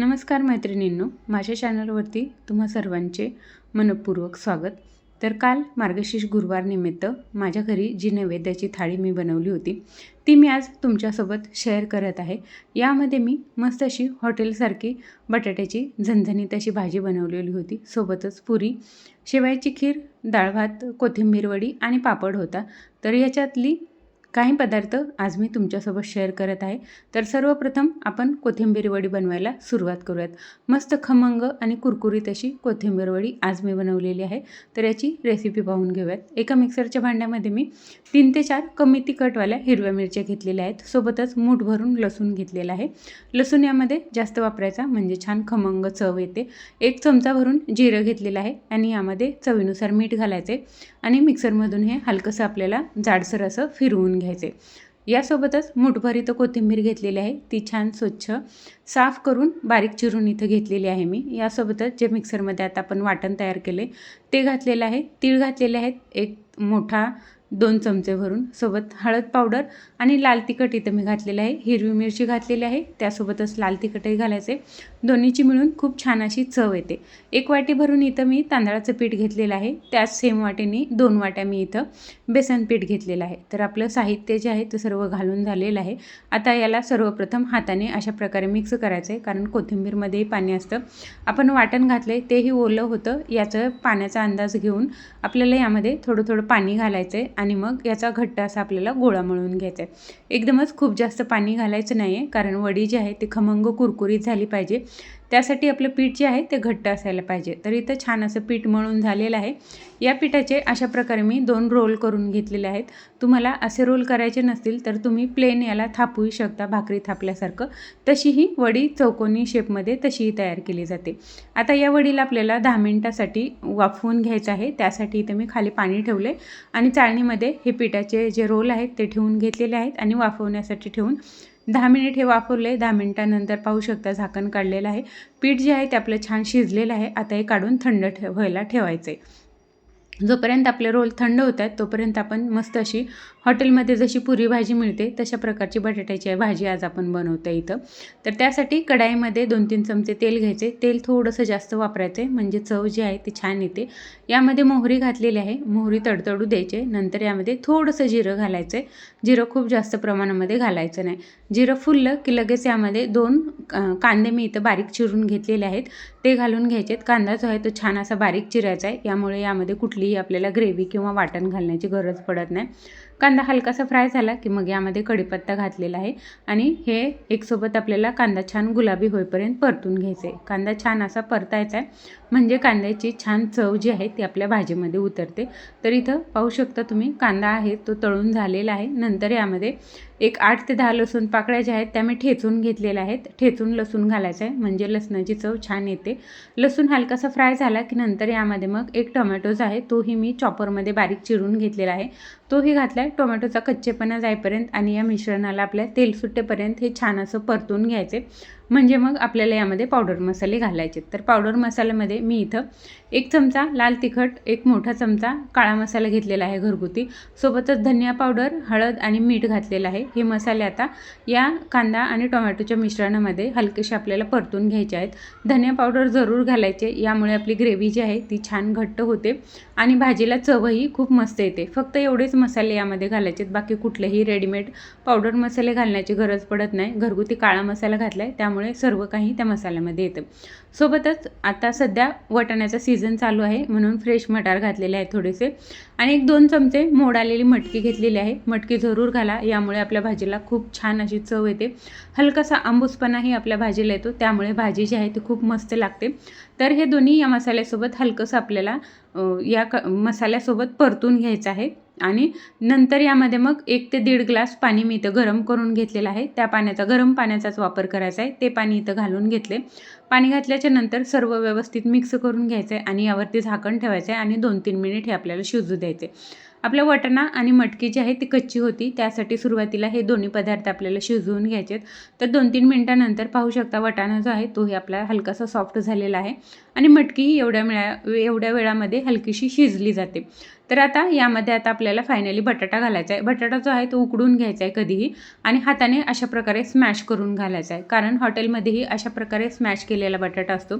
नमस्कार मैत्रिणींनो माझ्या चॅनलवरती तुम्हा सर्वांचे मनपूर्वक स्वागत. तर काल मार्गशीर्ष गुरुवार निमित्त माझ्या घरी जी नैवेद्याची थाळी मी बनवली होती ती मी आज तुमच्यासोबत शेअर करत आहे. यामध्ये मी मस्त अशी हॉटेलसारखी बटाट्याची झणझणीत अशी भाजी बनवलेली होती सोबतच पुरी शेवयाची खीर डाळ भात कोथिंबीर वडी आणि पापड होता. तर याच्यातली काही पदार्थ आज मी तुमच्यासोबत शेअर करत आहे. तर सर्वप्रथम आपण कोथिंबीर वडी बनवायला सुरुवात करूयात. मस्त खमंग आणि कुरकुरीत अशी कोथिंबीर वडी आज मी बनवलेली आहे. तर याची रेसिपी पाहून घेऊयात. एका मिक्सरच्या भांड्यामध्ये मी तीन ते चार कमी तिखटवाल्या हिरव्या मिरच्या घेतलेल्या आहेत. सोबतच मूठ भरून लसूण घेतलेला आहे. लसूण यामध्ये जास्त वापरायचा म्हणजे छान खमंग चव येते. एक चमचा भरून जिरं घेतलेलं आहे आणि यामध्ये चवीनुसार मीठ घालायचे आणि मिक्सरमधून हे हलकंसं आपल्याला जाडसर असं फिरवून घ्यायचे. यासोबतच मुठभर इथं कोथिंबीर घेतलेली आहे. ती छान स्वच्छ साफ करून बारीक चिरून इथं घेतलेली आहे मी. यासोबतच जे मिक्सरमध्ये आता आपण वाटण तयार केले ते घातलेलं आहे. तीळ घातलेले आहेत. एक मोठा दोन चमचे भरून सोबत हळद पावडर आणि लाल तिखट इथं मी घातलेलं आहे. हिरवी मिरची घातलेली आहे. त्यासोबतच लाल तिखटही घालायचे दोन्हीची मिळून खूप छान अशी चव येते. एक वाटी भरून इथं मी तांदळाचं पीठ घेतलेलं आहे. त्याच सेम वाटेने दोन वाट्या मी इथं बेसन पीठ घेतलेलं आहे. तर आपलं साहित्य जे आहे ते सर्व घालून झालेलं आहे. आता याला सर्वप्रथम हाताने अशा प्रकारे मिक्स करायचं आहे कारण कोथिंबीरमध्येही पाणी असतं. आपण वाटण घातलं आहे तेही ओलं होतं. याचं पाण्याचा अंदाज घेऊन आपल्याला यामध्ये थोडं थोडं पाणी घालायचं आहे आणि मग याचा घट्ट असा आपल्याला गोळा मळून घ्यायचा आहे. एकदमच खूप जास्त पाणी घालायचं नाही आहे कारण वडी जी आहे ती खमंग कुरकुरीत झाली पाहिजे. त्यासाठी आपलं पीठ जे आहे ते घट्ट असायला पाहिजे. तर इथं छान असं पीठ मळून झालेलं आहे. या पिठाचे अशा प्रकारे मी दोन रोल करून घेतलेले आहेत. तुम्हाला असे रोल करायचे नसतील तर तुम्ही प्लेन याला थापूही शकता भाकरी थापल्यासारखं. तशी ही वडी चौकोनी शेपमध्ये तशीही तयार केली जाते. आता या वडीला आपल्याला दहा मिनटासाठी वाफवून घ्यायचं आहे. त्यासाठी इथे मी खाली पाणी ठेवले आणि चाळणीमध्ये हे पिठाचे जे रोल आहेत ते ठेवून घेतलेले आहेत आणि वाफवण्यासाठी ठेवून दहा मिनिट हे वाफवले दहा मिनिटानंतर पाहू शकता झाकण काढलेलं आहे. पीठ जे आहे ते आपलं छान शिजलेलं आहे. आता हे काढून थंड ठे व्हायला ठेवायचं आहे जोपर्यंत आपले रोल थंड होत आहेत तोपर्यंत आपण मस्त अशी हॉटेलमध्ये जशी पुरी भाजी मिळते तशा प्रकारची बटाट्याची भाजी आज आपण बनवतो इथं. तर त्यासाठी कढाईमध्ये दोन तीन चमचे तेल घ्यायचे. तेल थोडंसं जास्त वापरायचे म्हणजे चव जी आहे ती छान येते. यामध्ये मोहरी घातलेली आहे. मोहरी तडतडू द्यायचे. नंतर यामध्ये थोडंसं जिरं घालायचं आहे जिरं खूप जास्त प्रमाणामध्ये घालायचं नाही. जिरं फुललं की लगेच यामध्ये दोन कांदे मी इथं बारीक चिरून घेतलेले आहेत. ते घालून घ्यायचे. कांदा जो आहे तो छान असा बारीक चिरायचा आहे. यामुळे यामध्ये कुठलीही आपल्याला ग्रेव्ही किंवा वाटण घालण्याची गरज पडत नाही. कांदा हलकासा फ्राय झाला की मग यामध्ये कढीपत्ता घातलेला आहे आणि हे एकसोबत आपल्याला कांदा छान गुलाबी होईपर्यंत परतून घ्यायचा आहे. कांदा छान असा परतायचा आहे. म्हणजे कांद्याची छान चव जी आहे ती आपल्या भाजीमध्ये उतरते. तर इथं पाहू शकता तुम्ही कांदा आहे तो तळून झालेला आहे. नंतर यामध्ये एक आठ ते दहा लसूण पाकळ्या ज्या आहेत त्या मी ठेचून घेतलेल्या आहेत. ठेचून लसूण घालायचं आहे. म्हणजे लसणाची चव छान येते. लसूण हलकासा फ्राय झाला की नंतर यामध्ये मग एक टोमॅटोज आहे तोही मी चॉपरमध्ये बारीक चिरून घेतलेला आहे. तोही घातला आहे टोमॅटोचा कच्चेपणा जाईपर्यंत आणि या मिश्रणाला आपल्या तेल सुट्टेपर्यंत हे छान असं परतून घ्यायचे. म्हणजे मग आपल्याला यामध्ये पावडर मसाले घालायचे. तर पावडर मसाल्यामध्ये मी इथं एक चमचा लाल तिखट एक मोठा चमचा काळा मसाला घेतलेला आहे घरगुती. सोबतच धनिया पावडर हळद आणि मीठ घातलेलं आहे. हे मसाले आता या कांदा आणि टोमॅटोच्या मिश्रणामध्ये हलकेसे आपल्याला परतून घ्यायचे आहेत. धनिया पावडर जरूर घालायचे यामुळे आपली ग्रेव्ही जी आहे ती छान घट्ट होते आणि भाजीला चवही खूप मस्त येते. फक्त एवढेच मसाले यामध्ये घालायचे बाकी कुठलेही रेडीमेड पावडर मसाले घालण्याची गरज पडत नाही. घरगुती काळा मसाला घातला आहे त्यामुळे त्यामुळे सर्व काही त्या मसाल्यामध्ये येतं. सोबतच आता सध्या वटाण्याचा सीझन चालू आहे म्हणून फ्रेश मटार घातलेले आहे थोडेसे. आणि एक दोन चमचे मोड आलेली मटकी घेतलेली आहे. मटकी जरूर घाला यामुळे आपल्या भाजीला खूप छान अशी चव येते. हलकासा आंबूसपणाही आपल्या भाजीला येतो त्यामुळे भाजी जी आहे ती खूप मस्त लागते. तर हे दोन्ही या मसाल्यासोबत हलकंसं आपल्याला या क मसाल्यासोबत परतून घ्यायचं आहे. आणि नंतर यामध्ये मग एक ते दीड ग्लास पाणी मी इथं गरम करून घेतलेलं आहे. त्या पाण्याचा गरम पाण्याचाच वापर करायचा आहे. ते पाणी इथं घालून घेतले. पाणी घातल्याच्या नंतर सर्व व्यवस्थित मिक्स करून घ्यायचं आहे आणि यावरती झाकण ठेवायचं आहे आणि दोन तीन मिनिट हे आपल्याला शिजू द्यायचे. आपल्या वटाणा आणि मटकी जी आहे ती कच्ची होती. त्यासाठी सुरुवातीला हे दोन्ही पदार्थ आपल्याला शिजवून घ्यायचे तर दोन तीन मिनटानंतर पाहू शकता वटाणा जो आहे तोही आपला हलकासा सॉफ्ट झालेला आहे. आणि मटकीही एवढ्या मिळा एवढ्या वेळामध्ये हलकीशी शिजली जाते. तर आता यामध्ये आता आपल्याला फायनली बटाटा घालायचा आहे. बटाटा जो आहे तो उकडून घ्यायचा आहे कधीही आणि हाताने अशा प्रकारे स्मॅश करून घालायचा आहे. कारण हॉटेलमध्येही अशा प्रकारे स्मॅश केलेला बटाटा असतो.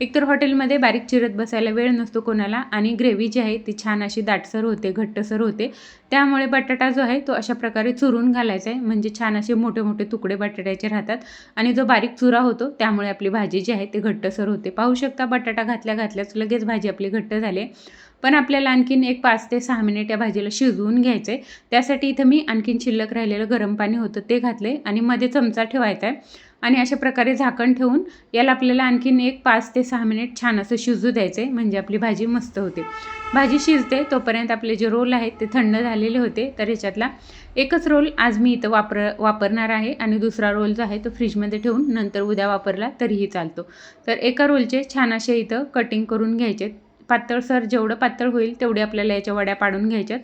एकतर हॉटेलमध्ये बारीक चिरत बसायला वेळ नसतो कोणाला आणि ग्रेव्ही जी आहे ती छान अशी दाटसर होते घट्टसर होते. त्यामुळे बटाटा जो आहे तो अशा प्रकारे चुरून घालायचा आहे. म्हणजे छान असे मोठे मोठे तुकडे बटाट्याचे राहतात आणि जो बारीक चुरा होतो त्यामुळे आपली भाजी जी आहे ती घट्टसर होते. पाहू शकता बटाटा घातल्या घातल्याच लगेच भाजी आपली घट्ट झाली पण आपल्याला आणखीन एक पाच ते सहा मिनिट या भाजीला शिजवून घ्यायचं आहे त्यासाठी इथं मी आणखीन शिल्लक राहिलेलं गरम पाणी होतं ते घातले आणि मध्ये चमचा ठेवायचा आहे आणि अशा प्रकारे झाकण ठेवून याला आपल्याला आणखीन एक पाच ते सहा मिनिट छान असं शिजू द्यायचं आहे म्हणजे आपली भाजी मस्त होते. भाजी शिजते तोपर्यंत आपले जे रोल आहेत ते थंड झालेले होते. तर ह्याच्यातला एकच रोल आज मी इथं वापर वापरणार आहे आणि दुसरा रोल जो आहे तो फ्रीजमध्ये ठेवून नंतर उद्या वापरला तरीही चालतो. तर एका रोलचे छान असे इथं कटिंग करून घ्यायचे पातळसर जेवढं पातळ होईल तेवढे आपल्याला याच्या वड्या पाडून घ्यायच्यात.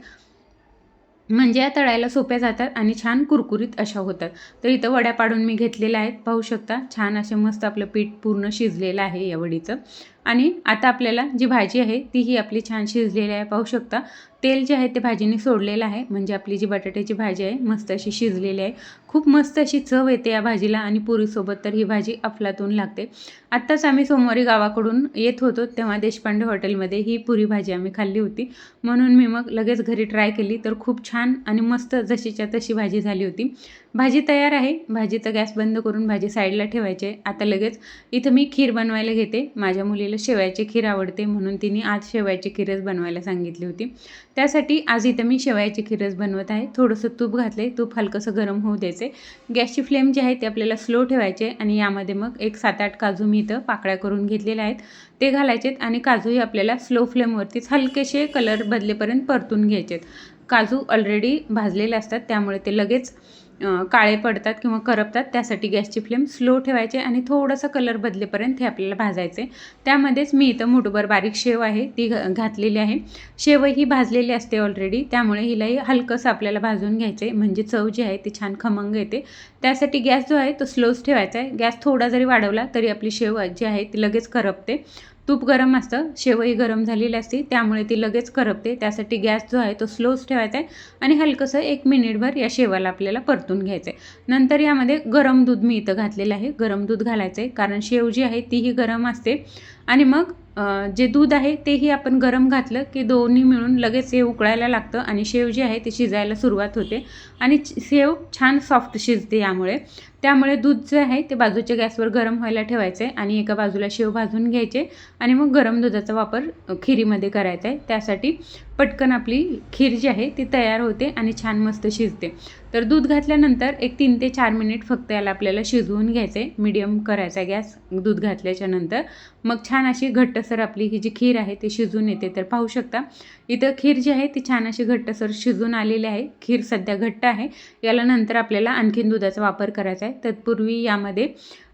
म्हणजे या तळायला सोप्या जातात आणि छान कुरकुरीत अशा होतात. तर इथं वड्या पाडून मी घेतलेल्या आहेत. पाहू शकता छान असे मस्त आपलं पीठ पूर्ण शिजलेलं आहे या वडीचं. आणि आता आपल्याला जी भाजी आहे तीही आपली छान शिजलेली आहे. पाहू शकता तेल जे आहे ते भाजीने सोडलेलं आहे. म्हणजे आपली जी बटाट्याची भाजी आहे मस्त अशी शिजलेली आहे. खूप मस्त अशी चव येते या भाजीला आणि पुरीसोबत तर ही भाजी अफलातून लागते. आत्ताच आम्ही सोमवारी गावाकडून येत होतो तेव्हा देशपांडे हॉटेलमध्ये ही पुरी भाजी आम्ही खाल्ली होती. म्हणून मी मग लगेच घरी ट्राय केली तर खूप छान आणि मस्त जशीच्या तशी भाजी झाली होती. भाजी तयार आहे. भाजी तर गॅस बंद करून भाजी साईडला ठेवायची आहे. आता लगेच इथं मी खीर बनवायला घेते. माझ्या मुलीला शेवयाची खीर आवडते म्हणून तिने आज शेवयाची खीरच बनवायला सांगितली होती. त्यासाठी आज इथं मी शेवयाची खीरच बनवत आहे. थोडंसं तूप घातले तूप हलकंसं गरम होऊ द्यायचे गॅसची फ्लेम जी आहे ते आपल्याला स्लो ठेवायचे आणि यामध्ये मग एक सात आठ काजू मी इथं पाकळ्या करून घेतलेल्या आहेत. ते घालायचेत आणि काजूही आपल्याला स्लो फ्लेमवरतीच हलकेसे कलर बदलेपर्यंत परतून घ्यायचेत काजू ऑलरेडी भाजलेले असतात. त्यामुळे ते लगेच काळे पडतात किंवा करपतात त्यासाठी गॅसची फ्लेम स्लो ठेवायचे आणि थोडंसं कलर बदलेपर्यंत हे आपल्याला भाजायचे. त्यामध्येच मी इथं मुठभर बारीक शेव आहे ती घातलेली आहे. शेव ही भाजलेली असते ऑलरेडी त्यामुळे हिलाही हलकंसं आपल्याला भाजून घ्यायचं आहे म्हणजे चव जी आहे ती छान खमंग येते. त्यासाठी गॅस जो आहे तो स्लोच ठेवायचा आहे. गॅस थोडा जरी वाढवला तरी आपली शेव जी आहे ती लगेच करपते. तूप गरम असतं शेवई गरम झालेली असते त्यामुळे ती लगेच करपते. त्यासाठी गॅस जो आहे तो स्लोच ठेवायचा आहे आणि हलकंसं एक मिनिटभर या शेवाला आपल्याला परतून घ्यायचं आहे नंतर यामध्ये गरम दूध मी इथं घातलेलं आहे. गरम दूध घालायचं आहे कारण शेव जी आहे तीही गरम असते. आणि मग जे दूध आहे तेही आपण गरम घातलं की दोन्ही मिळून लगेच हे उकळायला लागतं आणि शेव जी आहे ती शिजायला सुरुवात होते. आणि सेव छान सॉफ्ट शिजते यामुळे. त्यामुळे दूध जे आहे ते बाजूच्या गॅसवर गरम व्हायला ठेवायचं आहे आणि एका बाजूला शेव भाजून घ्यायचे आणि मग गरम दुधाचा वापर खिरीमध्ये करायचा आहे. त्यासाठी पटकन आपली खीर जी आहे ती तयार होते आणि छान मस्त शिजते. तर दूध घातल्यानंतर एक तीन ते चार मिनिट फक्त याला आपल्याला शिजवून घ्यायचं आहे मीडियम करायचा गॅस दूध घातल्याच्या नंतर. मग छान अशी घट्टसर आपली ही जी खीर आहे ती शिजून येते तर पाहू शकता. इथं खीर जी आहे ती छान अशी घट्टसर शिजून आलेली आहे. खीर सध्या घट्ट आहे. याला नंतर आपल्याला आणखीन दुधाचा वापर करायचा आहे. तत्पूर्वी यामध्ये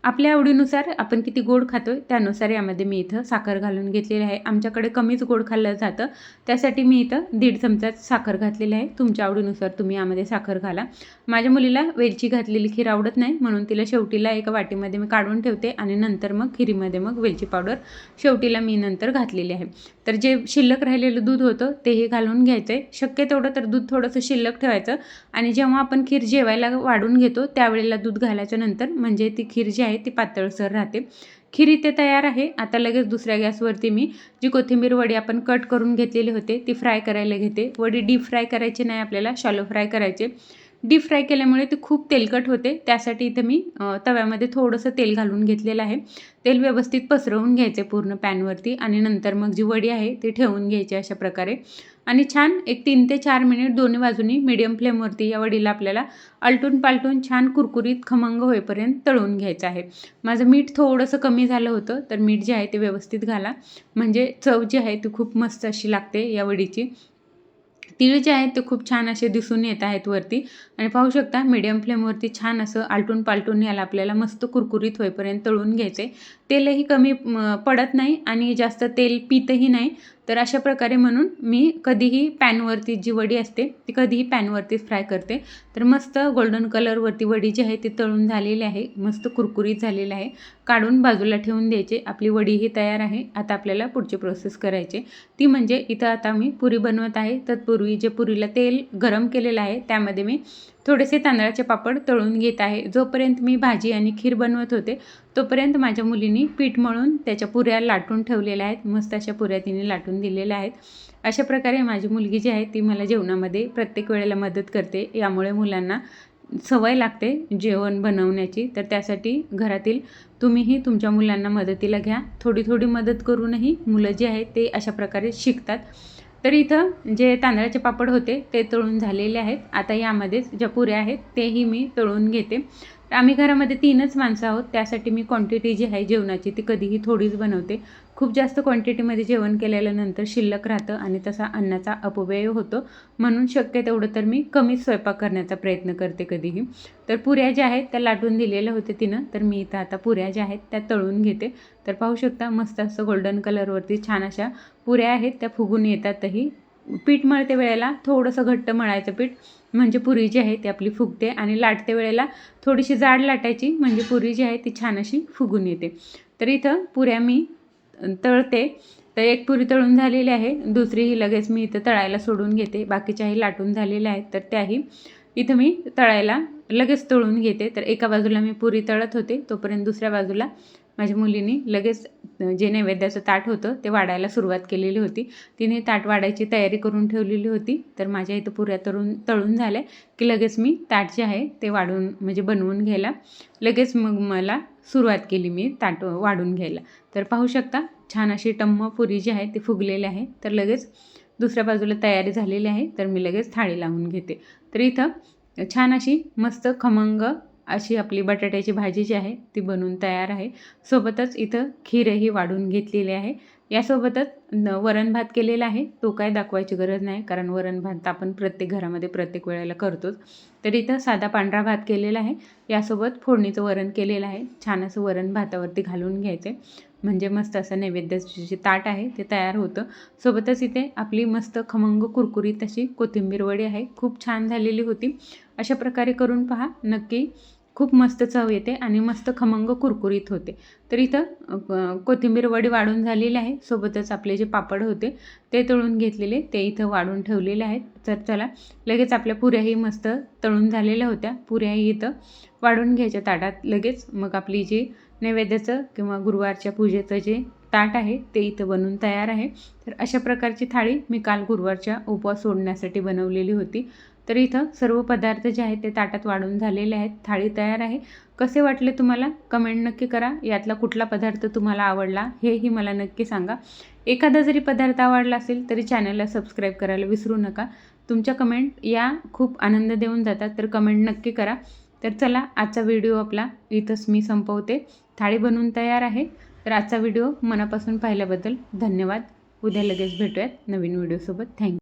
आपल्या आवडीनुसार आपण किती गोड खातो आहे त्यानुसार यामध्ये मी इथं साखर घालून घेतलेली आहे. आमच्याकडे कमीच गोड खाल्लं जातं. त्यासाठी मी इथं दीड चमचा साखर घातलेली आहे. तुमच्या आवडीनुसार तुम्ही यामध्ये साखर घाला. माझ्या मुलीला वेलची घातलेली खीर आवडत नाही म्हणून तिला शेवटीला एका वाटीमध्ये मी काढून ठेवते आणि नंतर मग खिरीमध्ये मग वेलची पावडर शेवटीला मी नंतर घातलेली आहे. तर जे शिल्लक राहिलेलं दूध होतं तेही घालून घ्यायचं आहे शक्य तेवढं तर दूध थोडंसं शिल्लक ठेवायचं. आणि जेव्हा आपण खीर जेवायला वाढून घेतो त्यावेळेला दूध घालायच्या नंतर म्हणजे ती खीर जी आहे ती पातळसर राहते. खीर इथे तयार आहे. आता लगेच दुसऱ्या गॅसवरती मी जी कोथिंबीर वडी आपण कट करून घेतलेली होते ती फ्राय करायला घेते. वडी डीप फ्राय करायची नाही आपल्याला शॅलो फ्राय करायचे. डीप फ्राय केल्यामुळे ते खूप तेलकट होते. त्यासाठी इथं मी तव्यामध्ये थोडंसं तेल घालून घेतलेलं आहे. तेल व्यवस्थित पसरवून घ्यायचे पूर्ण पॅनवरती आणि नंतर मग जी वडी आहे ती ठेवून घ्यायची अशा प्रकारे. आणि छान एक तीन ते चार मिनिट दोन्ही बाजूनी मीडियम फ्लेमवरती या वडीला आपल्याला आलटून पालटून छान कुरकुरीत खमंग होईपर्यंत तळून घ्यायचं आहे. माझं मीठ थोडंसं कमी झालं होतं तर मीठ जे आहे ते व्यवस्थित घाला. म्हणजे चव जी आहे ती खूप मस्त अशी लागते या वडीची. तीळ जे आहेत ते खूप छान असे दिसून येत आहेत वरती. आणि पाहू शकता मीडियम फ्लेमवरती छान असं आलटून पालटून याला आपल्याला मस्त कुरकुरीत होईपर्यंत तळून घ्यायचे तेलही कमी पडत नाही आणि जास्त तेल पितही नाही. तर अशा प्रकारे म्हणून मी कधीही पॅनवरती जी वडी असते ती कधीही पॅनवरतीच फ्राय करते. तर मस्त गोल्डन कलरवरती वडी जी आहे ती तळून झालेली आहे. मस्त कुरकुरीत झालेली आहे. काढून बाजूला ठेवून द्यायचे. आपली वडी ही तयार आहे. आता आपल्याला पुढची प्रोसेस करायची. ती म्हणजे इथं आता मी पुरी बनवत आहे. तत्पूर्वी जे पुरीला तेल गरम केलेलं आहे त्यामध्ये मी थोडेसे तांदळाचे पापड तळून घेत आहे. जोपर्यंत मी भाजी आणि खीर बनवत होते तोपर्यंत माझ्या मुलीनी पीठ मळून त्याच्या पुऱ्या लाटून ठेवलेल्या आहेत मस्त अशा पुऱ्या तिने लाटून दिलेल्या आहेत. अशा प्रकारे माझी मुलगी जी आहे ती मला जेवणामध्ये प्रत्येक वेळेला मदत करते. यामुळे मुलांना सवय लागते जेवण बनवण्याची. तर त्यासाठी घरातील तुम्हीही तुमच्या मुलांना मदतीला घ्या. थोडी थोडी मदत करूनही मुलं जी आहेत ते अशा प्रकारे शिकतात. तर इथं जे तांदळाचे पापड होते ते तळून झालेले आहेत. आता यामध्येच ज्या पुऱ्या आहेत तेही मी तळून घेते. आम्ही घरामध्ये तीनच माणसं आहोत त्यासाठी मी क्वांटिटी जी आहे जेवणाची ती कधीही थोडीच बनवते. खूप जास्त क्वांटिटीमध्ये जेवण केल्यानंतर शिल्लक राहतं आणि तसा अन्नाचा अपव्यय होतो. म्हणून शक्य तेवढं तर मी कमीच स्वयंपाक करण्याचा प्रयत्न करते कधीही. तर पुऱ्या ज्या आहेत त्या लाटून दिलेल्या होत्या तिनं. तर मी इथं आता पुऱ्या ज्या आहेत त्या तळून घेते. तर पाहू शकता मस्त असं गोल्डन कलरवरती छान अशा पुऱ्या आहेत. त्या फुगून येतातही. पीठ मळते वेळेला थोडंसं घट्ट मळायचं पीठ. म्हणजे पुरी जी आहे ती आपली फुगते आणि लाटते वेळेला थोडीशी जाड लाटायची. म्हणजे पुरी जी आहे ती छान अशी फुगून येते. तर इथं पुऱ्या मी तळते. तर एक पुरी तळून झालेली आहे. दुसरीही लगेच मी इथं तळायला सोडून घेते. बाकीच्याही लाटून झालेल्या आहेत तर त्याही इथं मी तळायला लगेच तळून घेते. तर एका बाजूला मी पुरी तळत होते तोपर्यंत दुसऱ्या बाजूला माझ्या मुलीने लगेच जे नैवेद्याचं ताट होतं ते वाढायला सुरुवात केलेली होती. तिने ताट वाढायची तयारी करून ठेवलेली होती. तर माझ्या इथं पुऱ्या तळून तळून झाल्या की लगेच मी ताट जे आहे ते वाढून म्हणजे बनवून घ्यायला. लगेच मग मला सुरुवात केली मी ताट वाढून घ्यायला. तर पाहू शकता छान अशी टम्म पुरी जी आहे ती फुगलेली आहे. तर लगेच दुसऱ्या बाजूला तयारी झालेली आहे. तर मी लगेच थाळी लावून घेते. तर इथं छान अशी मस्त खमंग अशी आपली बटाट्याची भाजी जी आहे ती बनवून तयार आहे. सोबतच इथं खीरही वाढून घेतलेली आहे. यासोबतच न वरण भात केलेला आहे. तो काय दाखवायची गरज नाही कारण वरण भात आपण प्रत्येक घरामध्ये प्रत्येक वेळेला करतोच. तर इथं साधा पांढरा भात केलेला आहे. यासोबत फोडणीचं वरण केलेलं आहे. छान असं वरण भातावरती घालून घ्यायचे म्हणजे मस्त असं नैवेद्याचे जे ताट आहे ते तयार होतं. सोबतच इथे आपली मस्त खमंग कुरकुरीत अशी कोथिंबीर वडी आहे. खूप छान झालेली होती. अशा प्रकारे करून पहा. नक्की खूप मस्त चव येते आणि मस्त खमंग कुरकुरीत होते. तर इथं कोथिंबीर वडी वाढून झालेली आहे. सोबतच आपले जे पापड होते ते तळून घेतलेले ते इथं वाढून ठेवलेले आहेत. तर चला लगेच आपल्या पुऱ्याही मस्त तळून झालेल्या होत्या. पुऱ्याही इथं वाढून घ्यायच्या ताटात लगेच. मग आपली जी नैवेद्याचं किंवा गुरुवारच्या पूजेचं जे ताट आहे ते इथं बनवून तयार आहे. तर अशा प्रकारची थाळी मी काल गुरुवारच्या उपवास सोडण्यासाठी बनवलेली होती. तर इथं सर्व पदार्थ जे आहेत ते ताटात वाढून झालेले आहेत. थाळी तयार आहे. कसे वाटले तुम्हाला? कमेंट नक्की करा. यातला कुठला पदार्थ तुम्हाला आवडला हेही मला नक्की सांगा. एखादा जरी पदार्थ आवडला असेल तरी चॅनलला सबस्क्राईब करायला विसरू नका. तुमच्या कमेंट या खूप आनंद देऊन जातात. तर कमेंट नक्की करा. तर चला आजचा व्हिडिओ आपला इथंच मी संपवते. थाळी बनवून तयार आहे. तर आजचा व्हिडिओ मनापासून पाहिल्याबद्दल धन्यवाद. उद्या लगेच भेटूयात नवीन व्हिडिओसोबत. थँक्यू.